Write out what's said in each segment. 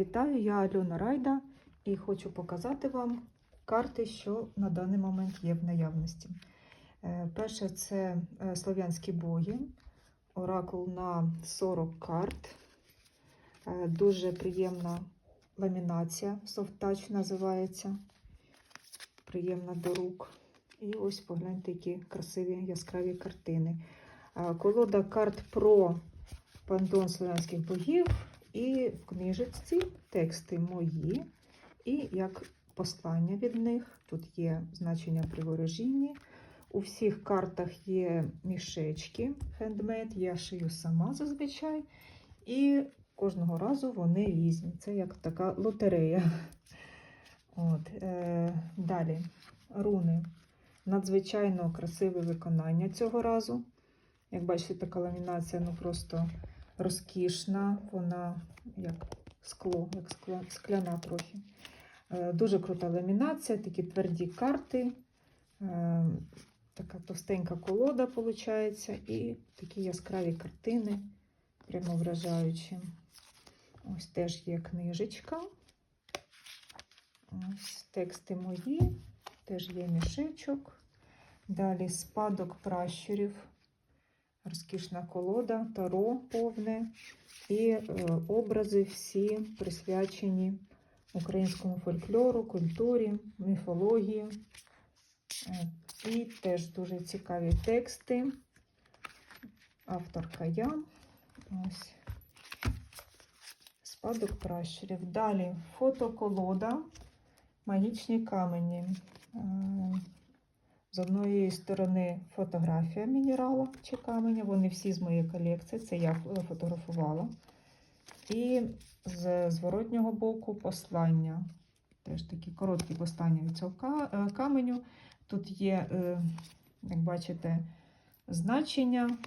Вітаю, я Альона Райда і хочу показати вам карти, що на даний момент є в наявності. Е, Перше це е, слов'янські боги, оракул на 40 карт. Е, Дуже приємна ламінація, touch називається. Приємна до рук. І ось погляньте, які красиві яскраві картини. Колода карт про пантеон слов'янських богів. І в книжечці тексти мої, і як послання від них. Тут є значення при ворожінні. У всіх картах є мішечки хендмейд, я шию сама зазвичай. І кожного разу вони різні. Це як така лотерея. От, е, Далі руни. Надзвичайно красиве виконання цього разу. Як бачите, така ламінація, ну просто розкішна, вона як скло, як скла, скляна трохи. Е, Дуже крута ламінація, такі тверді карти, е, така товстенька колода, виходить, і такі яскраві картини, прямо вражаючі. Ось теж є книжечка. Ось тексти мої, теж є мішечок. Далі спадок пращурів розкішна колода, таро повне і е, образи всі присвячені українському фольклору, культурі, міфології. Е, І теж дуже цікаві тексти. Авторка я. Ось. Спадок пращурів. Далі фотоколода, магічні камені. З одної сторони фотографія мінерала чи каменя, вони всі з моєї колекції, це я фотографувала. І з зворотнього боку послання. Теж такі короткі послання від цього е, каменю. Тут є, е, як бачите, значення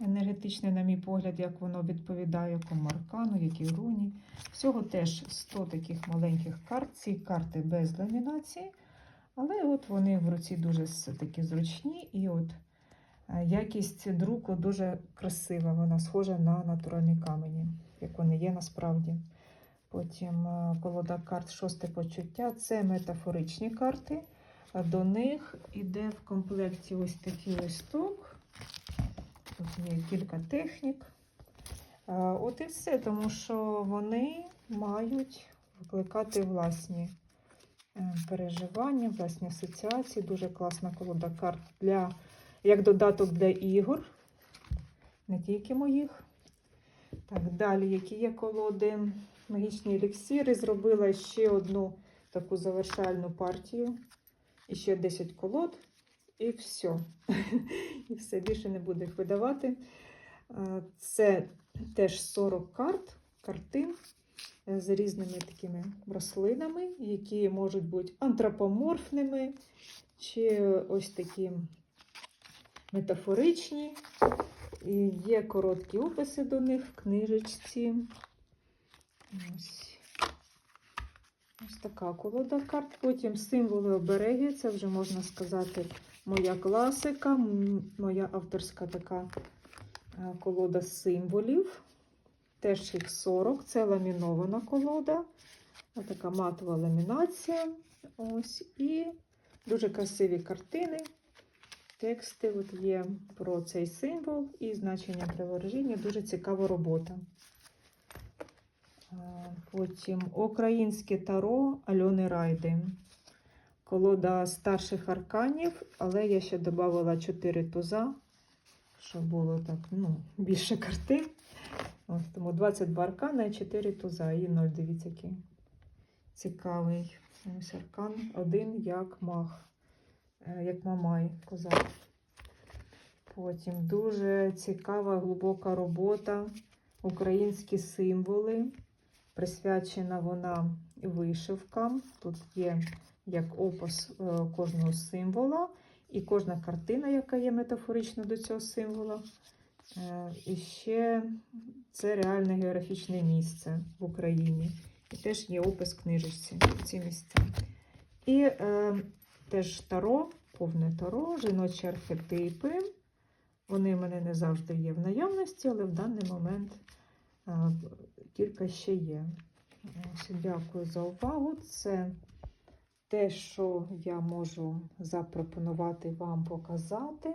енергетичне, на мій погляд, як воно відповідає якому аркану, якій руні. Всього теж 100 таких маленьких карт. Ці карти без ламінації. Але от вони в руці дуже такі зручні, і от е, якість друку дуже красива. Вона схожа на натуральні камені, як вони є насправді. Потім е, колода карт шосте почуття це метафоричні карти. До них іде в комплекті ось такий листок. Тут є кілька технік. Е, От і все, тому що вони мають викликати власні переживання, власні асоціації. Дуже класна колода карт для, як додаток для ігор, не тільки моїх. Так, далі, які є колоди, магічні еліксири. Зробила ще одну таку завершальну партію. І ще 10 колод, і все. І все більше не буду їх видавати. Це теж 40 карт, картин з різними такими рослинами, які можуть бути антропоморфними, чи ось такі метафоричні. І є короткі описи до них в книжечці. Ось. Ось така колода карт. Потім символи обереги. Це вже можна сказати моя класика, моя авторська така е, колода символів. Теж їх 40. Це ламінована колода. Ось така матова ламінація. Ось. І дуже красиві картини. Тексти от є про цей символ і значення приворожіння. Дуже цікава робота. Потім Українське таро Альони Райди. Колода старших арканів, але я ще додавала 4 туза, щоб було так, ну, більше картин. Ось, тому 22 аркана і 4 туза. І 0, дивіться, який цікавий. Ось аркан один як мах, е, як мамай, козак. Потім дуже цікава глибока робота. Українські символи. Присвячена вона вишивкам. Тут є як опис е, кожного символа, і кожна картина, яка є метафорична до цього символа. Е, І ще це реальне географічне місце в Україні. І теж є опис в книжечці ці місця. І е, теж таро, повне таро, жіночі архетипи. Вони в мене не завжди є в наявності, але в даний момент е, кілька ще є. Ось, Дякую за увагу. Це те, що я можу запропонувати вам показати.